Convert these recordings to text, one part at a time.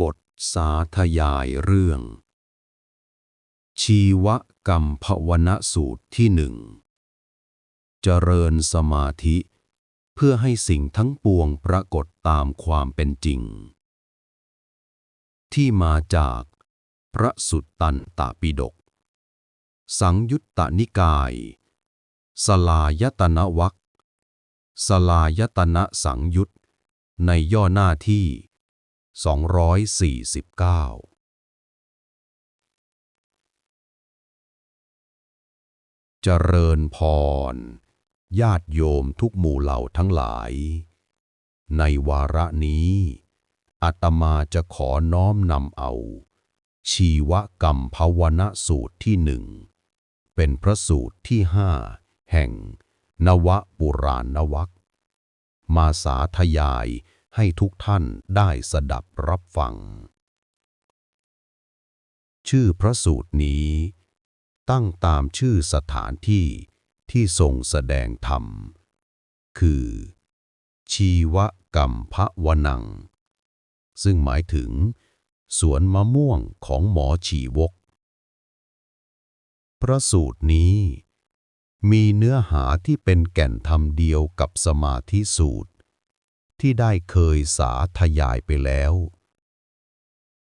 บทสาธยายเรื่อง ชีวกรรมภวนสูตรที่หนึ่งเจริญสมาธิ เพื่อให้สิ่งทั้งปวงปรากฏตามความเป็นจริง ที่มาจาก พระสุตตันตปิฎกสังยุตตนิกาย สลายตนะวักสลายตนะสังยุตในย่อหน้าที่ 249เจริญพร ญาติโยมทุกหมู่เหล่าทั้งหลาย ในวาระนี้ อาตมาจะขอน้อมนำเอา ชีวกรรมภาวนาสูตรที่หนึ่ง เป็นพระสูตรที่ห้าแห่ง นวปุราณวักมาสาธยาย ให้ทุกท่านได้สดับรับฟัง ชื่อพระสูตรนี้ ตั้งตามชื่อสถานที่ที่ทรงแสดงธรรม คือ ชีวกรรมพระวนัง ซึ่งหมายถึง สวนมะม่วงของหมอชีวก พระสูตรนี้ มีเนื้อหาที่เป็นแก่นธรรมเดียวกับสมาธิสูตร ที่ได้เคยสาธยายไปแล้ว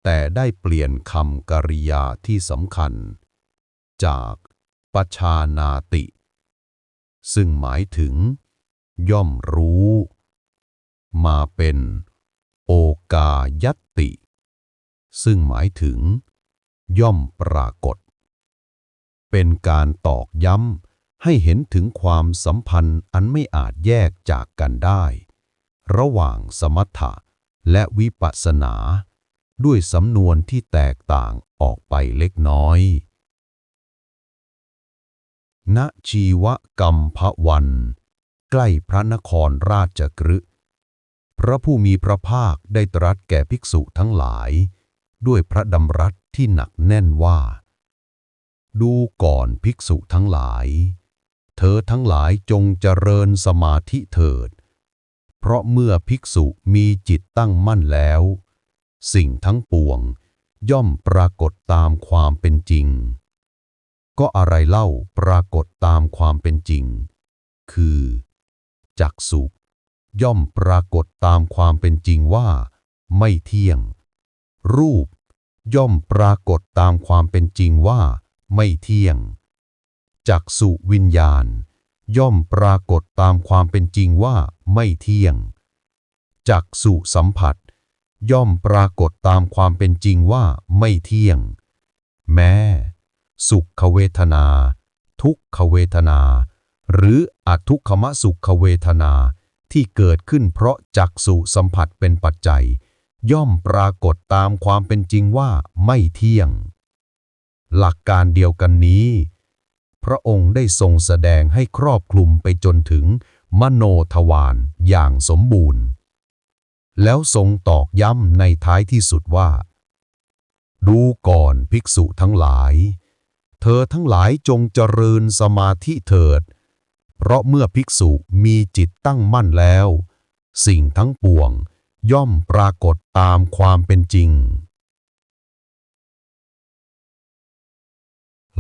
แต่ได้เปลี่ยนคำกริยาที่สำคัญ จากปชานาติ ซึ่งหมายถึง ย่อมรู้ มาเป็น โอกายติ ซึ่งหมายถึง ย่อมปรากฏ เป็นการตอกย้ำให้เห็นถึงความสัมพันธ์อันไม่อาจแยกจากกันได้ ระหว่างสมถะและวิปัสสนา ด้วยสำนวนที่แตกต่างออกไปเล็กน้อย ณ ชีวกรรมพระวัน ใกล้พระนครราชกฤห์พระผู้มีพระภาคได้ตรัสแก่ภิกษุทั้งหลาย ด้วยพระดำรัสที่หนักแน่นว่า ดูก่อนภิกษุทั้งหลาย เธอทั้งหลายจงเจริญสมาธิเถิดเพราะเมื่อภิกษุมีจิตตั้งมั่นแล้ว สิ่งทั้งปวง ย่อมปรากฏตามความเป็นจริง ก็อะไรเล่าปรากฏตามความเป็นจริง คือจักสุย่อมปรากฏตามความเป็นจริงว่า ไม่เที่ยง รูป ย่อมปรากฏตามความเป็นจริงว่า ไม่เที่ยงจักสุวิญญาณ ย่อมปรากฏตามความเป็นจริงว่าไม่เที่ยง จักสุสัมผัส ย่อมปรากฏตามความเป็นจริงว่าไม่เที่ยง แม้ สุขเวทนา ทุกขเวทนา หรืออทุกขมสุขเวทนาที่เกิดขึ้นเพราะจักสุสัมผัสเป็นปัจจัย ย่อมปรากฏตามความเป็นจริงว่าไม่เที่ยง หลักการเดียวกันนี้ พระองค์ได้ทรงแสดงให้ครอบคลุมไปจนถึงมโนทวารอย่างสมบูรณ์ แล้วทรงตอกย้ำในท้ายที่สุดว่า ดูก่อนภิกษุทั้งหลาย เธอทั้งหลายจงเจริญสมาธิเถิด เพราะเมื่อภิกษุมีจิตตั้งมั่นแล้ว สิ่งทั้งปวงย่อมปรากฏตามความเป็นจริง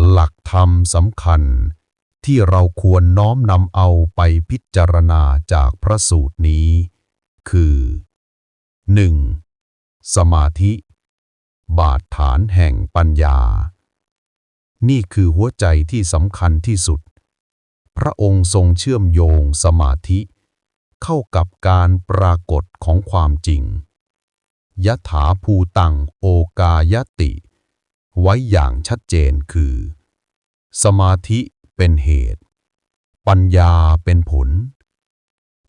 หลักธรรมสำคัญ ที่เราควรน้อมนำเอาไปพิจารณาจากพระสูตรนี้ คือ 1. สมาธิ บาดฐานแห่งปัญญา นี่คือหัวใจที่สำคัญที่สุด พระองค์ทรงเชื่อมโยงสมาธิ เข้ากับการปรากฏของความจริงยถาภูตังโอกายติ ไว้อย่างชัดเจนคือ สมาธิเป็นเหตุ ปัญญาเป็นผล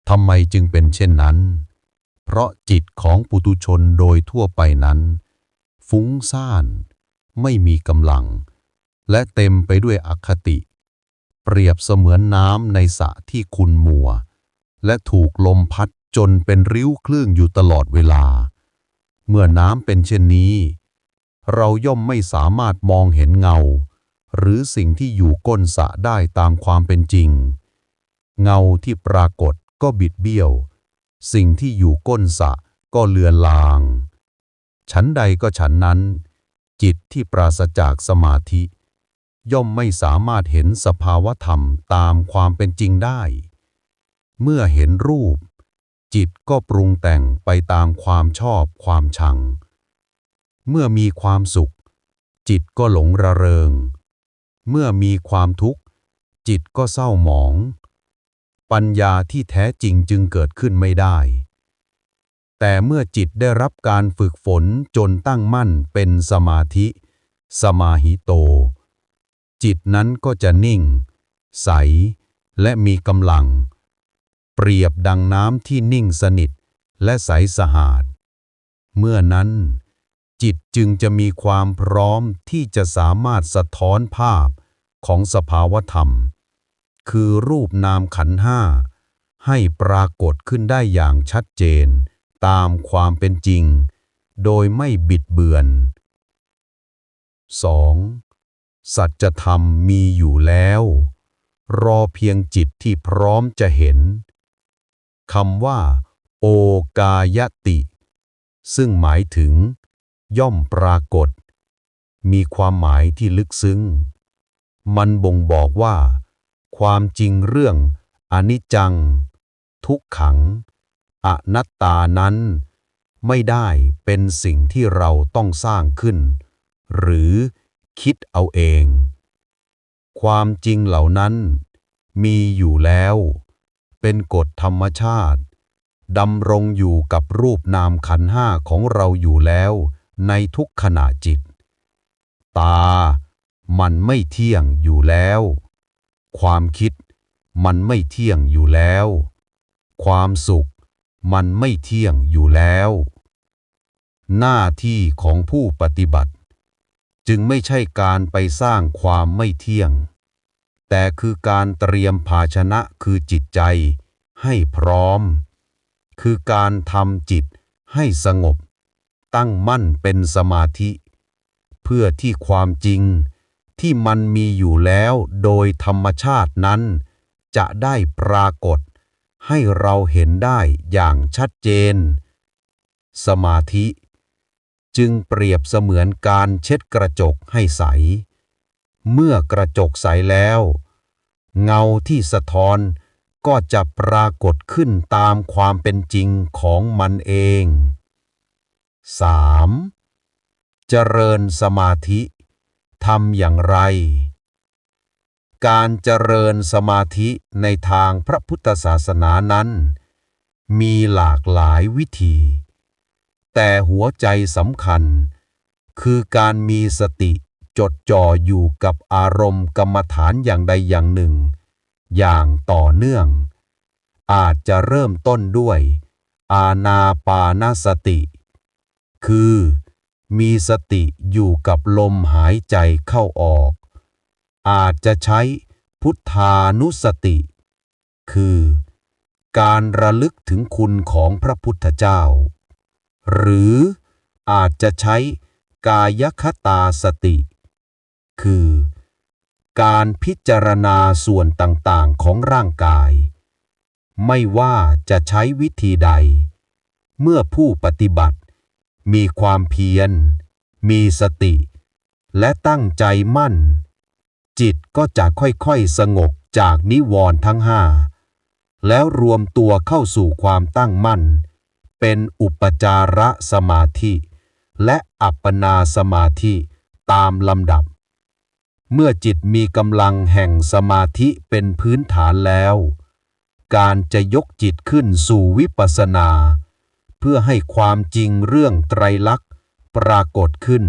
ทำไมจึงเป็นเช่นนั้น เพราะจิตของปุตุชนโดยทั่วไปนั้น ฟุ้งซ่าน ไม่มีกำลัง และเต็มไปด้วยอคติ เปรียบเสมือนน้ำในสระที่คุณมัว และถูกลมพัดจนเป็นริ้วคลื่นอยู่ตลอดเวลา เมื่อน้ำเป็นเช่นนี้ เราย่อมไม่สามารถมองเห็นเงา หรือสิ่งที่อยู่ก้นสะได้ตามความเป็นจริง เงาที่ปรากฏก็บิดเบี้ยว สิ่งที่อยู่ก้นสะก็เลือนลาง ฉันใดก็ฉันนั้น จิตที่ปราศจากสมาธิ ย่อมไม่สามารถเห็นสภาวธรรมตามความเป็นจริงได้ เมื่อเห็นรูป จิตก็ปรุงแต่งไปตามความชอบความชัง เมื่อมีความสุข จิตก็หลงระเริง เมื่อมีความทุกข์ จิตก็เศร้าหมอง ปัญญาที่แท้จริงจึงเกิดขึ้นไม่ได้ แต่เมื่อจิตได้รับการฝึกฝนจนตั้งมั่นเป็นสมาธิ สมาหิโต จิตนั้นก็จะนิ่ง ใส และมีกำลัง เปรียบดังน้ำที่นิ่งสนิทและใสสะอาด เมื่อนั้น จิตจึงจะมีความพร้อมที่จะสามารถสะท้อนภาพของสภาวธรรม คือรูปนามขันห้า ให้ปรากฏขึ้นได้อย่างชัดเจน ตามความเป็นจริง โดยไม่บิดเบือน 2. สัจธรรมมีอยู่แล้ว รอเพียงจิตที่พร้อมจะเห็นคำว่า โอกายติ ซึ่งหมายถึง ย่อมปรากฏ มีความหมายที่ลึกซึ้ง มันบ่งบอกว่า ความจริงเรื่องอนิจจัง ทุกขัง อนัตตานั้น ไม่ได้เป็นสิ่งที่เราต้องสร้างขึ้น หรือคิดเอาเอง ความจริงเหล่านั้น มีอยู่แล้ว เป็นกฎธรรมชาติดำรงอยู่กับรูปนามขันห้าของเราอยู่แล้ว ในทุกขณะจิต ตา มันไม่เที่ยงอยู่แล้ว ความคิด มันไม่เที่ยงอยู่แล้ว ความสุข มันไม่เที่ยงอยู่แล้ว หน้าที่ของผู้ปฏิบัติ จึงไม่ใช่การไปสร้างความไม่เที่ยง แต่คือการเตรียมภาชนะคือจิตใจให้พร้อม คือการทำจิตให้สงบ ตั้งมั่นเป็นสมาธิ เพื่อที่ความจริงที่มันมีอยู่แล้วโดยธรรมชาตินั้น จะได้ปรากฏ ให้เราเห็นได้อย่างชัดเจน สมาธิ จึงเปรียบเสมือนการเช็ดกระจกให้ใส เมื่อกระจกใสแล้ว เงาที่สะท้อนก็จะปรากฏขึ้นตามความเป็นจริงของมันเอง 3. เจริญสมาธิทำอย่างไร การเจริญสมาธิในทางพระพุทธศาสนานั้น มีหลากหลายวิธี แต่หัวใจสำคัญ คือการมีสติจดจ่ออยู่กับอารมณ์กรรมฐานอย่างใดอย่างหนึ่ง อย่างต่อเนื่อง อาจจะเริ่มต้นด้วย อาณาปานสติ คือ มีสติอยู่กับลมหายใจเข้าออก อาจจะใช้พุทธานุสติ คือ การระลึกถึงคุณของพระพุทธเจ้า หรืออาจจะใช้กายคตาสติ คือ การพิจารณาส่วนต่างๆของร่างกาย ไม่ว่าจะใช้วิธีใด เมื่อผู้ปฏิบัติ มีความเพียร มีสติ และตั้งใจมั่น จิตก็จะค่อยๆสงบจากนิวรณ์ทั้งห้า แล้วรวมตัวเข้าสู่ความตั้งมั่น เป็นอุปจาระสมาธิ และอัปปนาสมาธิตามลำดับ เมื่อจิตมีกำลังแห่งสมาธิเป็นพื้นฐานแล้ว การจะยกจิตขึ้นสู่วิปัสสนา พื่อให้ความจริงเรื่องไตรลักษณ์ปรากฏขึ้น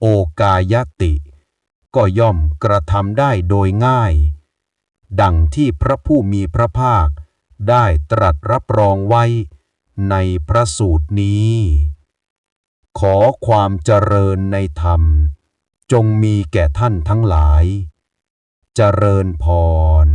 โอกายติ ก็ย่อมกระทำได้โดยง่าย ดังที่พระผู้มีพระภาคได้ตรัสรับรองไว้ในพระสูตรนี้ ขอความเจริญในธรรม จงมีแก่ท่านทั้งหลาย เจริญพร